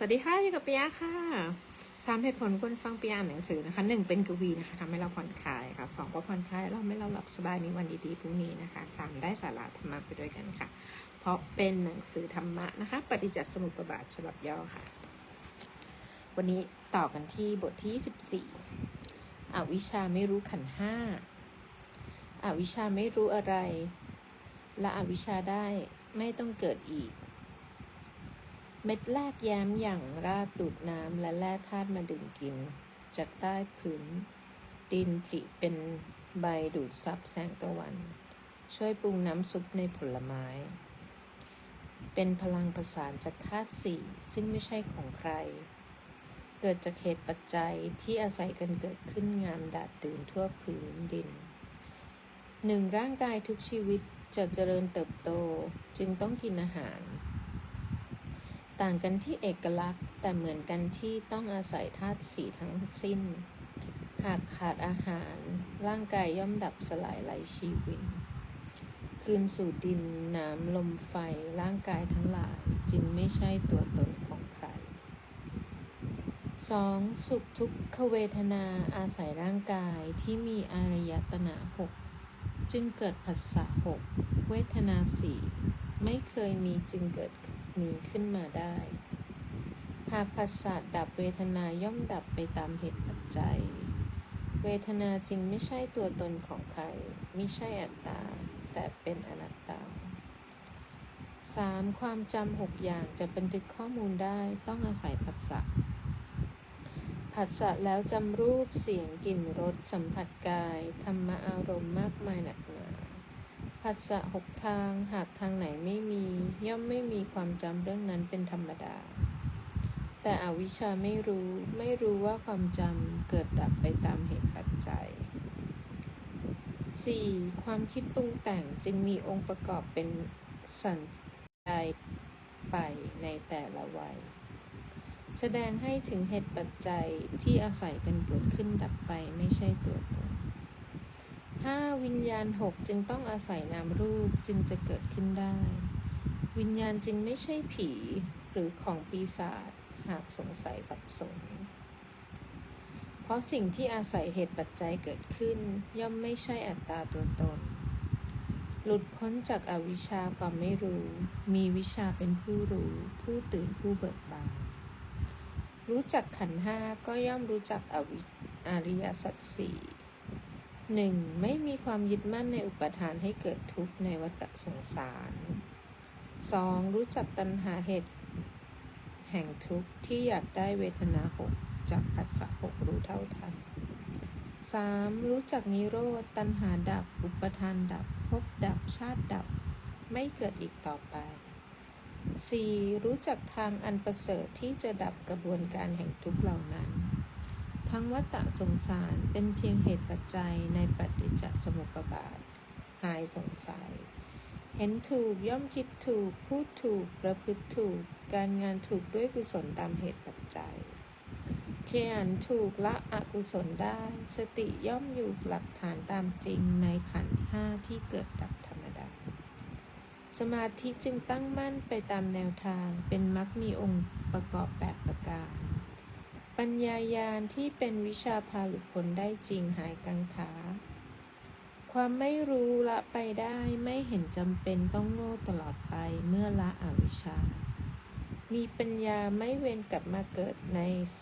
สวัสดีค่ะอยู่กับปิยะค่ะสามเหตุผลคนฟังปิยะอ่านหนังสือนะคะหนึ่งเป็นกวีนะคะทำให้เราผ่อนคลายค่ะสองก็ผ่อนคลายเราไม่เราหลับสบายมีวันดีๆพรุ่งนี้นะคะสามได้สาระธรรมะไปด้วยกันค่ะ เพราะเป็นหนังสือธรรมะนะคะ ปฏิจจสมุปบาทฉบับย่อค่ะ วันนี้ต่อกันที่บทที่24อวิชชาไม่รู้ขันห้าอวิชชาไม่รู้อะไร และอวิชชาได้ไม่ต้องเกิดอีก เม็ดแรกแย้มอย่างรากดูดน้ำและแร่ธาตุมาดื่มกิน จากใต้พื้นดินผลิเป็นใบดูดซับแสงตะวัน ช่วยปรุงน้ำซุปในผลไม้ เป็นพลังประสานจากธาตุสี่ซึ่งไม่ใช่ของใคร เกิดจากเหตุปัจจัยที่อาศัยกันเกิดขึ้นงามดาดตื่นทั่วพื้นดินหนึ่งร่างกายทุกชีวิตจะเจริญเติบโตจึงต้องกินอาหาร ต่างกันที่เอกลักษณ์แต่เหมือนกันที่ต้องอาศัยธาตุสีทั้งสิ้น หากขาดอาหาร ร่างกายย่อมดับสลายไหลชีวิตคืนสู่ดินน้ำลมไฟร่างกายทั้งหลายจึงไม่ใช่ตัวตนของใคร 2. สุขทุกขเวทนาอาศัยร่างกายที่มีอารยตนาหกจึงเกิดผัสสะหกเวทนาสี่ไม่เคยมีจึงเกิด มีขึ้นมาได้ หากผัสสะดับเวทนาย่อมดับไปตามเหตุปัจจัย เวทนาจึงไม่ใช่ตัวตนของใคร ไม่ใช่อัตตา แต่เป็นอนัตตา 3. ความจำหกอย่างจะบันทึกข้อมูลได้ต้องอาศัยผัสสะผัสสะแล้วจำรูปเสียงกลิ่นรสสัมผัสกายธรรมอารมณ์มากมายหนักหนาผัสสะหกทางหากทางไหนไม่มี ย่อมไม่มีความจำเรื่องนั้นเป็นธรรมดา แต่อวิชชาไม่รู้ไม่รู้ว่าความจำเกิดดับไปตามเหตุปัจจัย 4. ความคิดปรุงแต่งจึงมีองค์ประกอบเป็นสัญญาไปในแต่ละวัย แสดงให้ถึงเหตุปัจจัยที่อาศัยกันเกิดขึ้นดับไปไม่ใช่ตัวตน 5. วิญญาณ 6 จึงต้องอาศัยนามรูปจึงจะเกิดขึ้นได้ วิญญาณจึงไม่ใช่ผีหรือของปีศาจหากสงสัยสับสน เพราะสิ่งที่อาศัยเหตุปัจจัยเกิดขึ้น ย่อมไม่ใช่อัตตาตัวตน หลุดพ้นจากอาวิชชาความไม่รู้ มีวิชาเป็นผู้รู้ ผู้ตื่นผู้เบิกบานรู้จักขันห้าก็ย่อมรู้จักอวิอริยสัจสี่หนึ่งไม่มีความยึดมั่นในอุปทานให้เกิดทุกข์ในวัฏสงสาร สองรู้จักตัณหาเหตุ แห่งทุกข์ที่อยากได้เวทนาหกจากผัสสะหกรู้เท่าทันสามรู้จักนิโรธตัณหาดับ อุปทานดับภพดับชาติดับ ไม่เกิดอีกต่อไป 4. รู้จักทางอันประเสริฐที่จะดับกระบวนการแห่งทุกข์เหล่านั้น ทั้งวัฏสงสารเป็นเพียงเหตุปัจจัยในปฏิจจสมุปบาท หายสงสัย เห็นถูกย่อมคิดถูก พูดถูก ประพฤติถูก การงานถูกด้วยกุศลตามเหตุปัจจัยเขียนถูกละอกุศลได้ สติย่อมอยู่หลักฐานตามจริงในขันธ์ห้าที่เกิดดับธรรมดา สมาธิจึงตั้งมั่นไปตามแนวทางเป็นมรรคมีองค์ประกอบแปดประการ ปัญญายาณที่เป็นวิชาพาหลุดพ้นได้จริงหายกังขา ความไม่รู้ละไปได้ไม่เห็นจำเป็นต้องโง่ตลอดไปเมื่อละอวิชชา มีปัญญาไม่เว้นกลับมาเกิดใน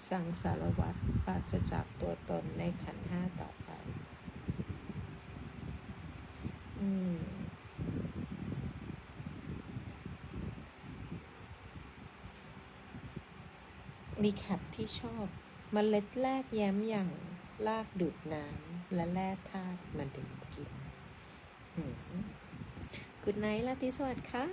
สังสารวัฏปราศจากตัวตนในขันห้าต่อไป อืมรีแคปที่ชอบมเมล็ดแรกแย้มอย่าง ลากดูดน้ำและแร่ธาตุมาดื่มกินกุดไนท์ลาติสวัสดิ์ค่ะ